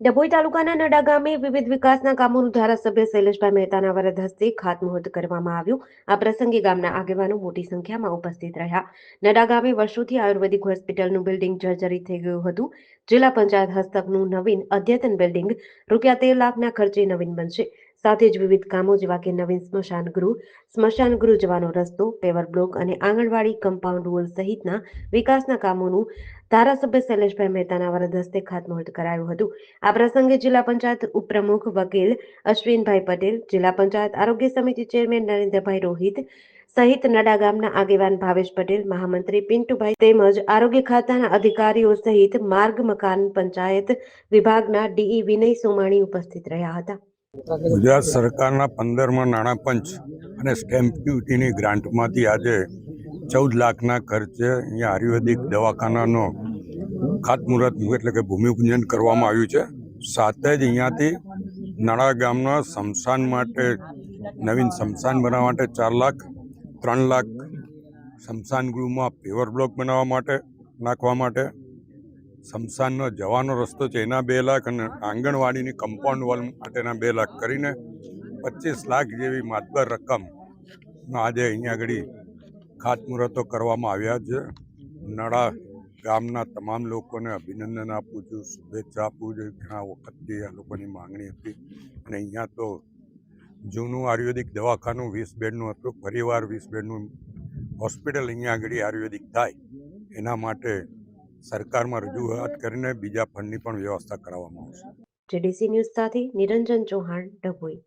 ડભોઈ તાલુકાના નડા ગામે વિવિધ વિકાસના કામોનું ધારાસભ્ય શૈલેષભાઈ મહેતાના વરદ હસ્તે ખાતમુહૂર્ત કરવામાં આવ્યું. આ પ્રસંગે ગામના આગેવાનો મોટી સંખ્યામાં ઉપસ્થિત રહ્યા. નડા ગામે વર્ષોથી આયુર્વેદિક હોસ્પિટલનું બિલ્ડિંગ જર્જરિત થઈ ગયું હતું. જિલ્લા પંચાયત હસ્તકનું નવીન અદ્યતન બિલ્ડિંગ રૂપિયા તેર લાખના ખર્ચે નવીન બનશે. સાથે જ વિવિધ કામો જેવા કે નવીન સ્મશાન ગૃહ સ્મશાન ગૃહ જવાનો રસ્તો પેવર બ્લોક અને આંગણવાડી કમ્પાઉન્ડ વોલ સહિતના વિકાસના કામોનું ધારાસભ્ય શૈલેષભાઈ મહેતાના વરદ હસ્તે ખાતમુહૂર્ત કરાયું હતું. આ પ્રસંગે જિલ્લા પંચાયત ઉપપ્રમુખ વકીલ અશ્વિનભાઈ પટેલ, જિલ્લા પંચાયત આરોગ્ય સમિતિ ચેરમેન નરેન્દ્રભાઈ રોહિત સહિત નડા ગામના આગેવાન ભાવેશ પટેલ, મહામંત્રી પિન્ટુભાઈ તેમજ આરોગ્ય ખાતાના અધિકારીઓ સહિત માર્ગ મકાન પંચાયત વિભાગના ડીઈ વિનય સોમાણી ઉપસ્થિત રહ્યા હતા. ગુજરાત સરકારના પંદરમાં નાણાં પંચ અને સ્ટેમ્પ ડ્યુટીની ગ્રાન્ટમાંથી આજે ચૌદ લાખના ખર્ચે અહીંયા આયુર્વેદિક દવાખાનાનો ખાતમુહૂર્ત એટલે કે ભૂમિપૂજન કરવામાં આવ્યું છે. સાથે જ અહીંયાથી નાણા ગામના સ્મશાન માટે, નવીન સ્મશાન બનાવવા માટે ચાર લાખ, ત્રણ લાખ સ્મશાન ગૃહમાં પેવર બ્લોક બનાવવા માટે, નાખવા માટે સ્મશાનનો જવાનો રસ્તો છે, એના બે લાખ અને આંગણવાડીની કમ્પાઉન્ડ વોલ માટેના બે લાખ કરીને પચીસ લાખ જેવી માતબર રકમનો આજે અહીંયા આગળ ખાતમુહૂર્તો કરવામાં આવ્યા છે. નડા ગામના તમામ લોકોને અભિનંદન આપું છું, શુભેચ્છા આપું છું. ઘણા વખતથી આ લોકોની માંગણી હતી અને અહીંયા તો જૂનું આયુર્વેદિક દવાખાનું વીસ બેડનું હતું ફરીવાર વીસ બેડનું હોસ્પિટલ અહીંયા આગળ આયુર્વેદિક થાય એના માટે સરકારમાં રજૂઆત કરીને બીજા ફંડની પણ વ્યવસ્થા કરાવવામાં આવશે. જેડીસી ન્યૂઝ સાથે નિરંજન ચૌહાણ ડભોઈ.